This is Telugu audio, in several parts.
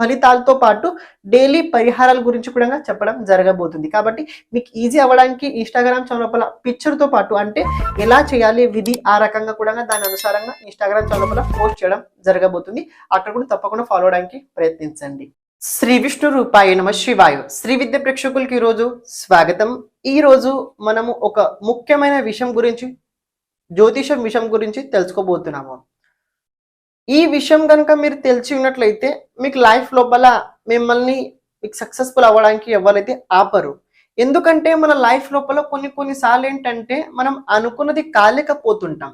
ఫలితాలతో పాటు డైలీ పరిహారాల గురించి కూడా చెప్పడం జరగబోతుంది. కాబట్టి మీకు ఈజీ అవ్వడానికి ఇన్స్టాగ్రామ్ ఛానల్ పిక్చర్తో పాటు అంటే ఎలా చేయాలి విధి ఆ రకంగా కూడా దాని అనుసారంగా ఇన్స్టాగ్రామ్ ఛానల్ పోస్ట్ చేయడం జరగబోతుంది. అక్కడ కూడా తప్పకుండా ఫాలో అవడానికి ప్రయత్నించండి. శ్రీ విష్ణు రూపాయ నమ శివాయు. శ్రీ విద్య ప్రేక్షకులకి ఈరోజు స్వాగతం. ఈ రోజు మనము ఒక ముఖ్యమైన విషయం గురించి జ్యోతిషం విషయం గురించి తెలుసుకోబోతున్నాము. ఈ విషయం కనుక మీరు తెలిసి ఉన్నట్లయితే మీకు లైఫ్ లోపల మిమ్మల్ని మీకు సక్సెస్ఫుల్ అవ్వడానికి ఎవరైతే ఆపరు. ఎందుకంటే మన లైఫ్ లోపల కొన్ని కొన్నిసార్లు ఏంటంటే మనం అనుకున్నది కాలేకపోతుంటాం.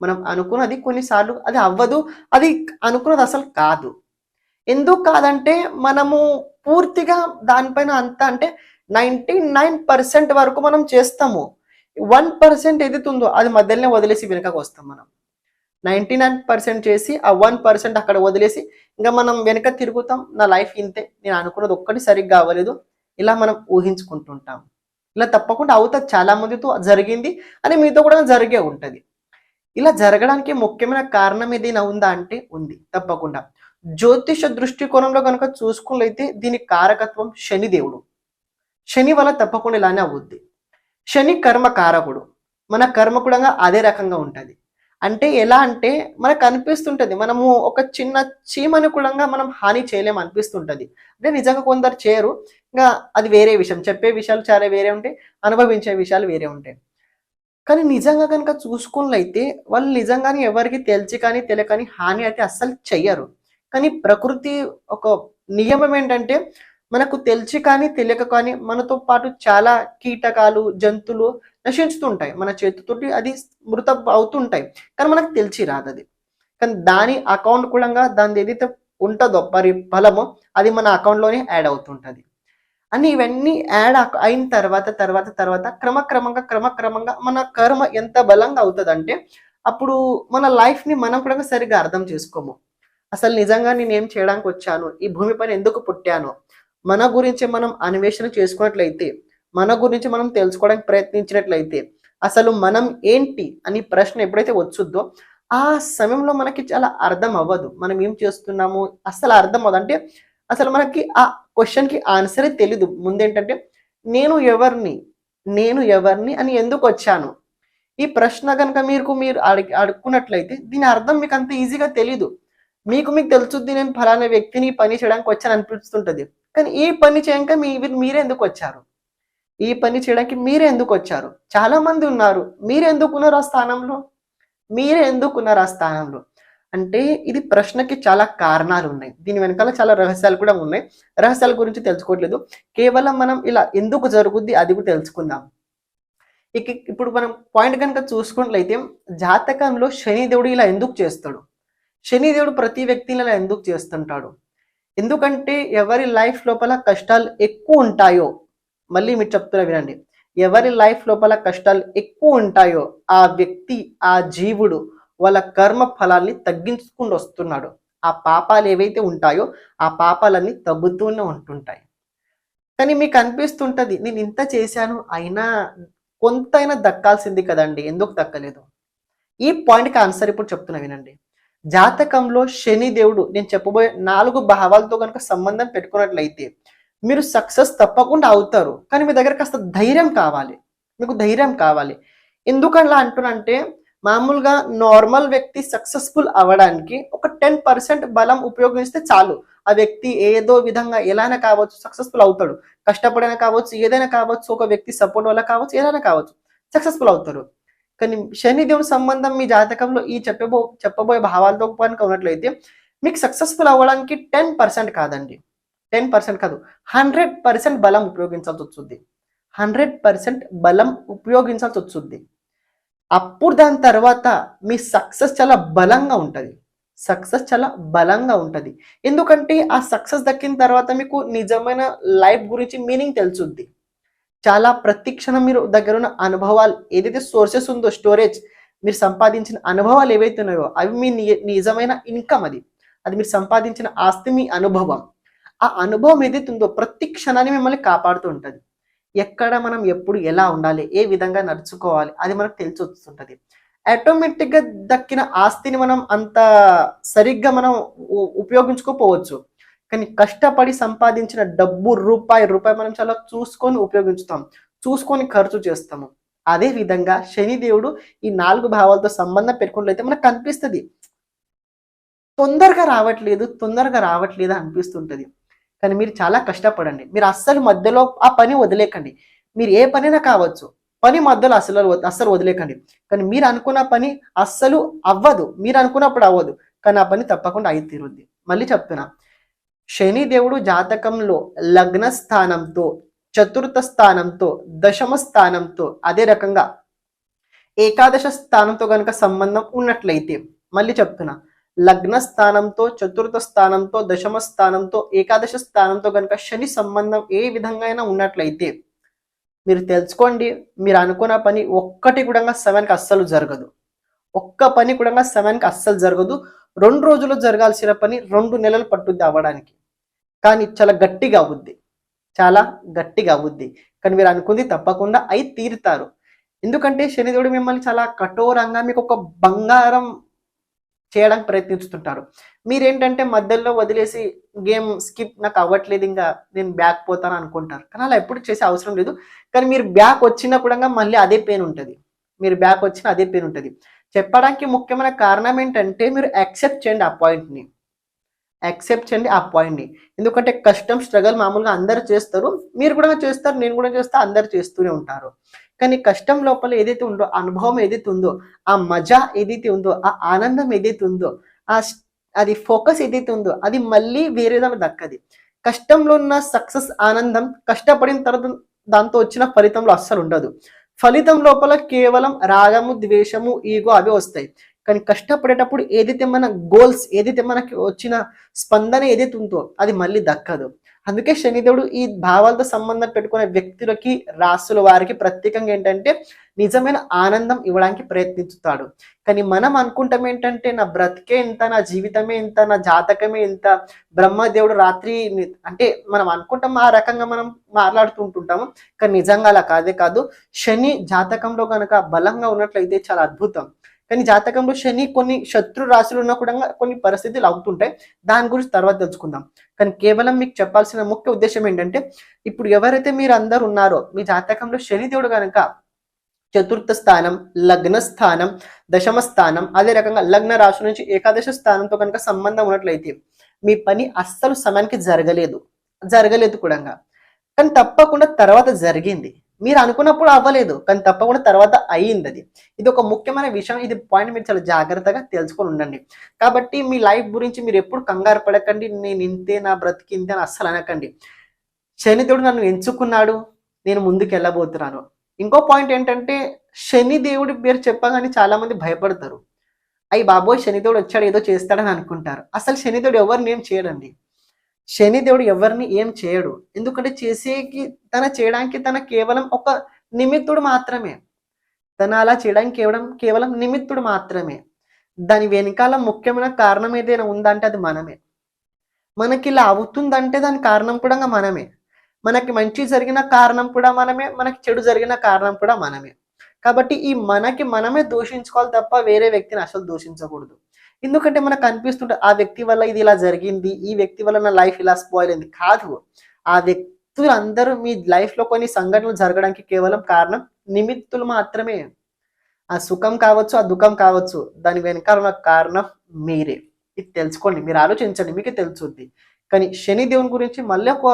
మనం అనుకున్నది కొన్నిసార్లు అది అవ్వదు అది అనుకున్నది అసలు కాదు. ఎందుకు కాదంటే మనము పూర్తిగా దానిపైన అంత అంటే నైంటీ నైన్ పర్సెంట్ వరకు మనం చేస్తాము. వన్ పర్సెంట్ ఎదుగుతుందో అది మధ్యలోనే వదిలేసి వెనుకకు వస్తాం మనం. నైంటీ నైన్ పర్సెంట్ చేసి ఆ వన్ పర్సెంట్ అక్కడ వదిలేసి ఇంకా మనం వెనక తిరుగుతాం. నా లైఫ్ ఇంతే. నేను అనుకున్నది ఒక్కటి సరిగ్గా అవ్వలేదు. ఇలా మనం ఊహించుకుంటుంటాం. ఇలా తప్పకుండా అవుతుంది. చాలా మందితో జరిగింది అని మీతో కూడా జరిగే ఉంటుంది. ఇలా జరగడానికి ముఖ్యమైన కారణం ఏదైనా ఉందా అంటే ఉంది. తప్పకుండా. జ్యోతిష దృష్టికోణంలో కనుక చూసుకున్నట్లయితే దీని కారకత్వం శనిదేవుడు. శని వల్ల తప్పకుండా ఇలానే అవుద్ది. శని కర్మ కారకుడు మన కర్మ కూడా అదే రకంగా ఉంటుంది. అంటే ఎలా అంటే మనకు అనిపిస్తుంటది. మనము ఒక చిన్న చీమనుకూలంగా కూడా మనం హాని చేయలేం అనిపిస్తుంటుంది. అంటే నిజంగా కొందరు చేయరు. ఇంకా అది వేరే విషయం. చెప్పే విషయాలు చాలా వేరే ఉంటాయి. అనుభవించే విషయాలు వేరే ఉంటాయి. కానీ నిజంగా కనుక చూసుకున్నైతే వాళ్ళు నిజంగానే ఎవరికి తెలిసి కానీ తెలియకని హాని అయితే అస్సలు చెయ్యరు. కానీ ప్రకృతి ఒక నియమం ఏంటంటే మనకు తెలిసి కానీ తెలియక కానీ మనతో పాటు చాలా కీటకాలు జంతువులు నశించుతుంటాయి. మన చేతితోటి అది మృత అవుతుంటాయి. కానీ మనకు తెలిసి రాదు అది. కానీ దాని అకౌంట్ కూడా దాని ఏదైతే ఉంటుందో మరి ఫలమో అది మన అకౌంట్లోనే యాడ్ అవుతుంటుంది. అని ఇవన్నీ యాడ్ అయిన తర్వాత తర్వాత తర్వాత క్రమక్రమంగా క్రమక్రమంగా మన కర్మ ఎంత బలంగా అవుతుందంటే అప్పుడు మన లైఫ్ని మనం కూడా సరిగ్గా అర్థం చేసుకోము. అసలు నిజంగా నేను ఏం చేయడానికి వచ్చాను? ఈ భూమి పైన ఎందుకు పుట్టాను? మన గురించి మనం అన్వేషణ చేసుకున్నట్లయితే మన గురించి మనం తెలుసుకోవడానికి ప్రయత్నించినట్లయితే అసలు మనం ఏంటి అని ప్రశ్న ఎప్పుడైతే వచ్చుద్దో ఆ సమయంలో మనకి చాలా అర్థం అవ్వదు. మనం ఏం చేస్తున్నాము? అసలు అర్థం అవ్వదు. అంటే అసలు మనకి ఆ క్వశ్చన్కి ఆన్సరే తెలీదు. ముందేంటంటే నేను ఎవరిని? నేను ఎవరిని అని ఎందుకు వచ్చాను? ఈ ప్రశ్న కనుక మీకు మీరు అడిగి అడుక్కున్నట్లయితే దీని అర్థం మీకు అంత ఈజీగా తెలీదు. మీకు మీకు తెలుసుద్ది నేను ఫలానా వ్యక్తిని పని చేయడానికి వచ్చాను అనిపిస్తుంటది. కానీ ఈ పని చేయక మీ మీరే ఎందుకు వచ్చారు? ఈ పని చేయడానికి మీరే ఎందుకు వచ్చారు? చాలా మంది ఉన్నారు. మీరు ఎందుకున్నారు ఆ స్థానంలో? మీరే ఎందుకు ఉన్నారు ఆ స్థానంలో? అంటే ఇది ప్రశ్నకి చాలా కారణాలు ఉన్నాయి. దీని వెనకాల చాలా రహస్యాలు కూడా ఉన్నాయి. రహస్యాల గురించి తెలుసుకోవట్లేదు. కేవలం మనం ఇలా ఎందుకు జరుగుద్ది అది కూడా తెలుసుకుందాం. ఇక ఇప్పుడు మనం పాయింట్ కనుక చూసుకున్నట్లయితే జాతకంలో శనిదేవుడు ఇలా ఎందుకు చేస్తాడు? శనిదేవుడు ప్రతి వ్యక్తిని ఇలా ఎందుకు చేస్తుంటాడు? ఎందుకంటే ఎవరి లైఫ్ లోపల కష్టాలు ఎక్కువ ఉంటాయో మళ్ళీ మీరు చెప్తున్నా వినండి. ఎవరి లైఫ్ లోపల కష్టాలు ఎక్కువ ఉంటాయో ఆ వ్యక్తి ఆ జీవుడు వాళ్ళ కర్మ ఫలాల్ని తగ్గించుకుని వస్తున్నాడు. ఆ పాపాలు ఏవైతే ఉంటాయో ఆ పాపాలన్నీ తగ్గుతూనే ఉంటుంటాయి. కానీ మీకు అనిపిస్తుంటది నేను ఇంత చేశాను అయినా కొంతైనా దక్కాల్సింది కదండి ఎందుకు దక్కలేదు? ఈ పాయింట్కి ఆన్సర్ ఇప్పుడు చెప్తున్నా వినండి. జాతకంలో శని దేవుడు నేను చెప్పబోయే నాలుగు భావాలతో కనుక సంబంధం పెట్టుకున్నట్లయితే మీరు సక్సెస్ తప్పకుండా అవుతారు. కానీ మీ దగ్గర కాస్త ధైర్యం కావాలి. మీకు ధైర్యం కావాలి. ఎందుకలా అంటున్నంటే మామూలుగా నార్మల్ వ్యక్తి సక్సెస్ఫుల్ అవ్వడానికి ఒక టెన్ పర్సెంట్ బలం ఉపయోగిస్తే చాలు. ఆ వ్యక్తి ఏదో విధంగా ఎలానే కావచ్చు సక్సెస్ఫుల్ అవుతాడు. కష్టపడైనా కావచ్చు ఏదైనా కావచ్చు ఒక వ్యక్తి సపోర్ట్ వల్ల కావచ్చు ఏదైనా కావచ్చు సక్సెస్ఫుల్ అవుతారు కానీ శనిదేవుని సంబంధం మీ జాతకంలో ఈ చెప్పబో చెప్పబోయే భావాలతో కనుక ఉన్నట్లయితే మీకు సక్సెస్ఫుల్ అవ్వడానికి టెన్ పర్సెంట్ కాదండి. టెన్ పర్సెంట్ కాదు. హండ్రెడ్ పర్సెంట్ బలం ఉపయోగించాల్సి వస్తుంది. హండ్రెడ్ పర్సెంట్ బలం ఉపయోగించాల్సి వస్తుంది. అప్పుడు దాని తర్వాత మీ సక్సెస్ చాలా బలంగా ఉంటుంది. సక్సెస్ చాలా బలంగా ఉంటుంది. ఎందుకంటే ఆ సక్సెస్ దక్కిన తర్వాత మీకు నిజమైన లైఫ్ గురించి మీనింగ్ తెలుసుద్ది. చాలా ప్రతిక్షణం మీరు దగ్గర ఉన్న అనుభవాలు ఏదైతే సోర్సెస్ ఉందో స్టోరేజ్ మీరు సంపాదించిన అనుభవాలు ఏవైతే ఉన్నాయో అవి మీ నిజమైన ఇన్కమ్ అది. అది మీరు సంపాదించిన ఆస్తి మీ అనుభవం. ఆ అనుభవం ఏదైతే ఉందో ప్రతి క్షణాన్ని మిమ్మల్ని కాపాడుతూ ఉంటుంది. ఎక్కడ మనం ఎప్పుడు ఎలా ఉండాలి ఏ విధంగా నడుచుకోవాలి అది మనకు తెలిసి వస్తుంటుంది. ఆటోమేటిక్గా దక్కిన ఆస్తిని మనం అంత సరిగ్గా మనం ఉపయోగించుకోపోవచ్చు. కానీ కష్టపడి సంపాదించిన డబ్బు రూపాయి రూపాయి మనం చాలా చూసుకొని ఉపయోగించుతాం. చూసుకొని ఖర్చు చేస్తాము. అదే విధంగా శనిదేవుడు ఈ నాలుగు భావాలతో సంబంధం పెట్టుకున్నట్లయితే మనకు కనిపిస్తుంది. తొందరగా రావట్లేదు తొందరగా రావట్లేదు అనిపిస్తుంటది. కానీ మీరు చాలా కష్టపడండి. మీరు అస్సలు మధ్యలో ఆ పని వదిలేకండి. మీరు ఏ పనైనా కావచ్చు. పని మధ్యలో అసలు అస్సలు వదిలేకండి. కానీ మీరు అనుకున్న పని అస్సలు అవ్వదు. మీరు అనుకున్నప్పుడు అవ్వదు. కానీ ఆ పని తప్పకుండా అయి తీరుద్ది మళ్ళీ చెప్తున్నా. శని దేవుడు జాతకంలో లగ్న స్థానంతో చతుర్థ స్థానంతో దశమ స్థానంతో అదే రకంగా ఏకాదశ స్థానంతో కనుక సంబంధం ఉన్నట్లయితే మళ్ళీ చెప్తున్నా లగ్న స్థానంతో చతుర్థ స్థానంతో దశమ స్థానంతో ఏకాదశ స్థానంతో కనుక శని సంబంధం ఏ విధంగా అయినా ఉన్నట్లయితే మీరు తెలుసుకోండి మీరు అనుకున్న పని ఒక్కటి కూడా సెవెన్కి అస్సలు జరగదు. ఒక్క పని కూడా సెవెన్కి అస్సలు జరగదు. రెండు రోజులు జరగాల్సిన పని రెండు నెలలు పట్టుద్ది అవ్వడానికి. కానీ చాలా గట్టిగా అవుద్ది. చాలా గట్టిగా అవుద్ది. కానీ మీరు అనుకుంది తప్పకుండా అయి తీరుతారు. ఎందుకంటే శనిదేవుడు మిమ్మల్ని చాలా కఠోరంగా మీకు ఒక బంగారం చేయడానికి ప్రయత్నిస్తుంటారు. మీరేంటంటే మధ్యలో వదిలేసి గేమ్ స్కిప్ నాకు అవ్వట్లేదు ఇంకా నేను బ్యాక్ పోతాను అనుకుంటారు. కానీ అలా ఎప్పుడు చేసే అవసరం లేదు. కానీ మీరు బ్యాక్ వచ్చినా కూడా మళ్ళీ అదే పెయిన్ ఉంటుంది. మీరు బ్యాక్ వచ్చినా అదే పెయిన్ ఉంటుంది. చెప్పడానికి ముఖ్యమైన కారణం ఏంటంటే మీరు యాక్సెప్ట్ చేయండి అపాయింట్ని యాక్సెప్ట్ చేయండి ఆ పాయింట్ని ఎందుకంటే కష్టం స్ట్రగల్ మామూలుగా అందరు చేస్తారు. మీరు కూడా చేస్తారు నేను కూడా చేస్తా అందరు చేస్తూనే ఉంటారు. కానీ కష్టం లోపల ఏదైతే ఉందో అనుభవం ఏదైతే ఉందో ఆ మజా ఏదైతే ఉందో ఆ ఆనందం ఏదైతే ఉందో ఆ అది ఫోకస్ ఏదైతే ఉందో అది మళ్ళీ వేరే దాని దక్కది. కష్టంలో ఉన్న సక్సెస్ ఆనందం కష్టపడిన తర్వాత దాంతో వచ్చిన ఫలితంలో అస్సలు ఉండదు. ఫలితం లోపల కేవలం రాగము ద్వేషము ఈగో అవి వస్తాయి. కానీ కష్టపడేటప్పుడు ఏదైతే మన గోల్స్ ఏదైతే మనకి వచ్చిన స్పందన ఏదైతే ఉందో అది మళ్ళీ దక్కదు. అందుకే శనిదేవుడు ఈ భావాలతో సంబంధం పెట్టుకునే వ్యక్తులకి రాసుల వారికి ప్రత్యేకంగా ఏంటంటే నిజమైన ఆనందం ఇవ్వడానికి ప్రయత్నిస్తాడు. కానీ మనం అనుకుంటాం ఏంటంటే నా బ్రతికే ఇంత నా జీవితమే ఇంత నా జాతకమే ఇంత బ్రహ్మదేవుడు రాత్రి అంటే మనం అనుకుంటాం ఆ రకంగా మనం మాట్లాడుతుంటుంటాము కానీ నిజంగా అలా కాదే కాదు. శని జాతకంలో కనుక బలంగా ఉన్నట్లయితే చాలా అద్భుతం. కానీ జాతకంలో శని కొన్ని శత్రు రాశులు ఉన్నా కూడా కొన్ని పరిస్థితులు అవుతుంటాయి. దాని గురించి తర్వాత తెలుసుకుందాం. కానీ కేవలం మీకు చెప్పాల్సిన ముఖ్య ఉద్దేశం ఏంటంటే ఇప్పుడు ఎవరైతే మీరు అందరు ఉన్నారో మీ జాతకంలో శనిదేవుడు కనుక చతుర్థ స్థానం లగ్న స్థానం దశమ స్థానం అదే రకంగా లగ్న రాశి నుంచి ఏకాదశ స్థానంతో కనుక సంబంధం ఉన్నట్లయితే మీ పని అస్సలు సమయానికి జరగలేదు. జరగలేదు కూడా. కానీ తప్పకుండా తర్వాత జరిగింది. మీరు అనుకున్నప్పుడు అవ్వలేదు కానీ తప్పకుండా తర్వాత అయ్యింది అది ఇది ఒక ముఖ్యమైన విషయం ఇది పాయింట్ మీరు చాలా జాగ్రత్తగా తెలుసుకొని ఉండండి. కాబట్టి మీ లైఫ్ గురించి మీరు ఎప్పుడు కంగారు పడకండి నేను ఇంతే నా బ్రతికి ఇంతే అని అస్సలు అనకండి. శనిదేవుడు నన్ను ఎంచుకున్నాడు నేను ముందుకు వెళ్ళబోతున్నాను. ఇంకో పాయింట్ ఏంటంటే శని దేవుడి పేరు చెప్పగానే చాలా మంది భయపడతారు. అయ్యి బాబోయ్ శనిదేవుడు వచ్చాడు ఏదో చేస్తాడని అనుకుంటారు. అసలు శనిదేవుడు ఎవరు నేను చేయడండి? శనిదేవుడు ఎవరిని ఏం చేయడు. ఎందుకంటే చేసేకి తన చేయడానికి తన కేవలం ఒక నిమిత్తుడు మాత్రమే. తన అలా చేయడానికి కేవలం కేవలం నిమిత్తుడు మాత్రమే. దాని వెనకాల ముఖ్యమైన కారణం ఏదైనా ఉందంటే అది మనమే. మనకి ఇలా అవుతుందంటే దాని కారణం కూడా మనమే. మనకి మంచి జరిగిన కారణం కూడా మనమే మనకి చెడు జరిగిన కారణం కూడా మనమే. కాబట్టి ఈ మనకి మనమే దూషించుకోవాలి తప్ప వేరే వ్యక్తిని అసలు దూషించకూడదు. ఎందుకంటే మనకు అనిపిస్తుంటే ఆ వ్యక్తి వల్ల ఇది ఇలా జరిగింది ఈ వ్యక్తి వల్ల నా లైఫ్ ఇలా స్పాయిల్ అయింది. కాదు ఆ వ్యక్తులు అందరూ మీ లైఫ్లో కొన్ని సంఘటనలు జరగడానికి కేవలం కారణం నిమిత్తులు మాత్రమే. ఆ సుఖం కావచ్చు ఆ దుఃఖం కావచ్చు దాని వెనకాల ఉన్న కారణం మీరే. ఇది తెలుసుకోండి మీరు ఆలోచించండి మీకు తెలుసుద్ది. కానీ శని దేవుని గురించి మళ్ళీ ఒక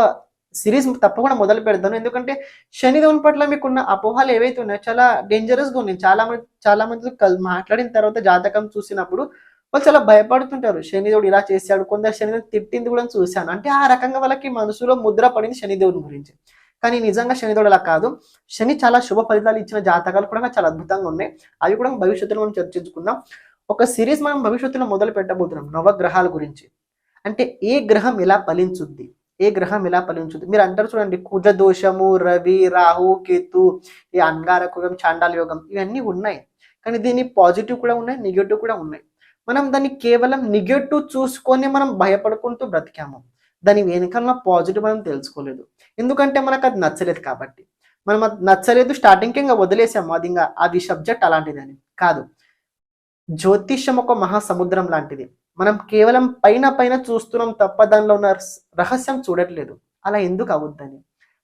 సిరీస్ తప్పకుండా మొదలు పెడతాను. ఎందుకంటే శని దేవుని పట్ల మీకున్న అపోహలు ఏవైతే ఉన్నాయో చాలా డేంజరస్గా ఉన్నాయి. చాలా మంది చాలా మంది మాట్లాడిన తర్వాత జాతకం చూసినప్పుడు వాళ్ళు చాలా భయపడుతుంటారు. శనిదేవుడు ఇలా చేశాడు కొందరు శనిదేవుడు తిట్టింది కూడా చూశాను. అంటే ఆ రకంగా వాళ్ళకి మనసులో ముద్ర పడింది శనిదేవుని గురించి. కానీ నిజంగా శనిదేవుడు అలా కాదు. శని చాలా శుభ ఫలితాలు ఇచ్చిన జాతకాలు కూడా చాలా అద్భుతంగా ఉన్నాయి. అవి కూడా భవిష్యత్తులో మనం చర్చించుకుందాం. ఒక సిరీస్ మనం భవిష్యత్తులో మొదలు పెట్టబోతున్నాం నవగ్రహాల గురించి. అంటే ఏ గ్రహం ఎలా ఫలించుద్ది? ఏ గ్రహం ఎలా ఫలించుద్ది? మీరు అంటారు చూడండి కుజ దోషము రవి రాహు కేతు ఈ అంగారక యోగం చాండాల యోగం ఇవన్నీ ఉన్నాయి. కానీ దీని పాజిటివ్ కూడా ఉన్నాయి నెగిటివ్ కూడా ఉన్నాయి. మనం దాన్ని కేవలం నెగటివ్ చూసుకొని మనం భయపడుకుంటూ బ్రతికాము. దాని వెనకాల పాజిటివ్ మనం తెలుసుకోలేదు. ఎందుకంటే మనకు అది నచ్చలేదు కాబట్టి. మనం అది నచ్చలేదు స్టార్టింగ్కి ఇంకా వదిలేసాము. అది ఇంకా అది సబ్జెక్ట్ అలాంటిదని. కాదు. జ్యోతిష్యం ఒక మహాసముద్రం లాంటిది. మనం కేవలం పైన పైన చూస్తున్నాం తప్ప దానిలో ఉన్న రహస్యం చూడట్లేదు. అలా ఎందుకు అవుద్దని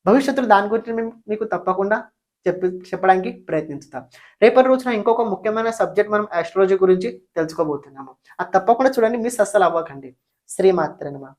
భవిష్యత్తులో దాని గురించి మేము మీకు తప్పకుండా చెప్పి చెప్పడానికి ప్రయత్నిస్తాం రేపటి రోజున ఇంకొక ముఖ్యమైన సబ్జెక్ట్ మనం ఆస్ట్రాలజీ గురించి తెలుసుకోబోతున్నాము. అది తప్పకుండా చూడండి మిస్ అస్సలు అవ్వకండి. శ్రీమాత్రనమా